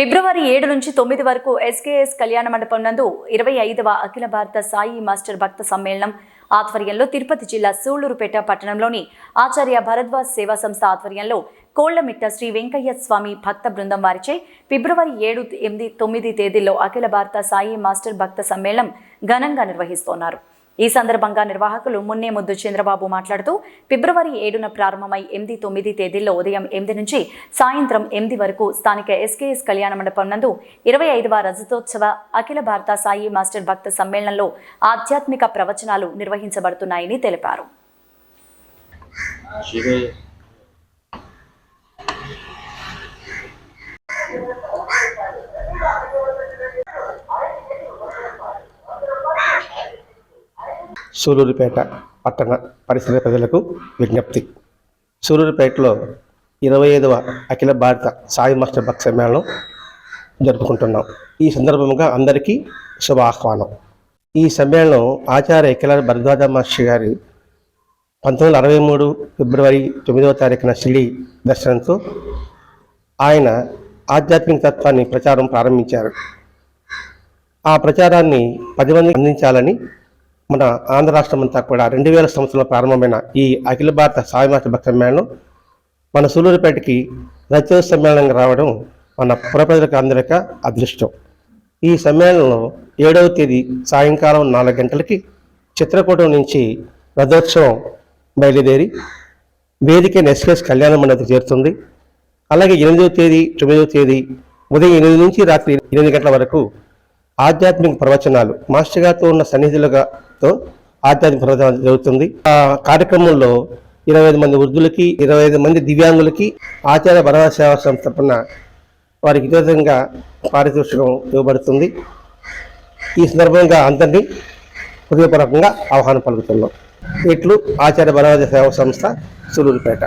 ఫిబ్రవరి ఏడు నుంచి తొమ్మిది వరకు ఎస్కేఎస్ కళ్యాణ మండపం నందు ఇరవై ఐదవ అఖిల భారత సాయి మాస్టర్ భక్త సమ్మేళనం ఆధ్వర్యంలో తిరుపతి జిల్లా సూళ్ళూరుపేట పట్టణంలోని ఆచార్య భరద్వాజ్ సేవా సంస్థ ఆధ్వర్యంలో కోళ్ళమిట్ట శ్రీ వెంకయ్య స్వామి భక్త బృందం వారిచే ఫిబ్రవరి ఏడు ఎనిమిది తొమ్మిది తేదీల్లో అఖిల భారత సాయి మాస్టర్ భక్త సమ్మేళనం ఘనంగా నిర్వహిస్తున్నారు. ఈ సందర్భంగా నిర్వాహకులు మున్నే ముద్దు చంద్రబాబు మాట్లాడుతూ ఫిబ్రవరి ఏడున ప్రారంభమై ఎనిమిది తొమ్మిది తేదీల్లో ఉదయం ఎనిమిది నుంచి సాయంత్రం ఎనిమిది వరకు స్థానిక ఎస్కేఎస్ కళ్యాణ మండపం నందు ఇరవై ఐదవ రజతోత్సవ అఖిల భారత సాయి మాస్టర్ భక్త సమ్మేళనంలో ఆధ్యాత్మిక ప్రవచనాలు నిర్వహించబడుతున్నాయని తెలిపారు. సూలూరుపేట పట్టణ పరిసర ప్రజలకు విజ్ఞప్తి. సూలూరుపేటలో ఇరవై ఐదవ అఖిల భారత సాయి మాస్టర్ భక్త సమ్మేళనం జరుపుకుంటున్నాం. ఈ సందర్భంగా అందరికీ శుభ ఆహ్వానం ఈ సమ్మేళనం ఆచార్య అఖిల భరద్వాజ మహర్షి గారి పంతొమ్మిది వందల అరవై మూడు ఫిబ్రవరి తొమ్మిదవ తారీఖున షిలి దర్శనంతో ఆయన ఆధ్యాత్మిక తత్వాన్ని ప్రచారం ప్రారంభించారు. ఆ ప్రచారాన్ని పది మందికి అందించాలని మన ఆంధ్ర రాష్ట్రం అంతా కూడా రెండు వేల సంవత్సరంలో ప్రారంభమైన ఈ అఖిల భారత సాయిమాత భక్త సమ్మేళనం మన సూలూరుపేటకి రచయిత సమ్మేళనంగా రావడం మన పురప్రజలకు అందరిక అదృష్టం. ఈ సమ్మేళనంలో ఏడవ తేదీ సాయంకాలం నాలుగు గంటలకి చిత్రకూటం నుంచి రథోత్సవం బయలుదేరి వేదిక ఎస్కేఎస్ కళ్యాణ మండలికి చేరుతుంది. అలాగే ఎనిమిదవ తేదీ తొమ్మిదవ తేదీ ఉదయం ఎనిమిది నుంచి రాత్రి ఎనిమిది గంటల వరకు ఆధ్యాత్మిక ప్రవచనాలు మాస్టర్ గారితో ఉన్న తో ఆధ్యాత్మిక ప్రదానం జరుగుతుంది. ఆ కార్యక్రమంలో ఇరవై ఐదు మంది వృద్ధులకి ఇరవై ఐదు మంది దివ్యాంగులకి ఆచార్య భరవ సేవా సంస్థ తరపున వారికి విధంగా పారితోషికం ఇవ్వబడుతుంది. ఈ సందర్భంగా అందరినీ హృదయపూర్వకంగా ఆహ్వానం పలుకుతున్నాం. ఇట్లు ఆచార్య భరవ సేవా సంస్థ సూలూరుపేట.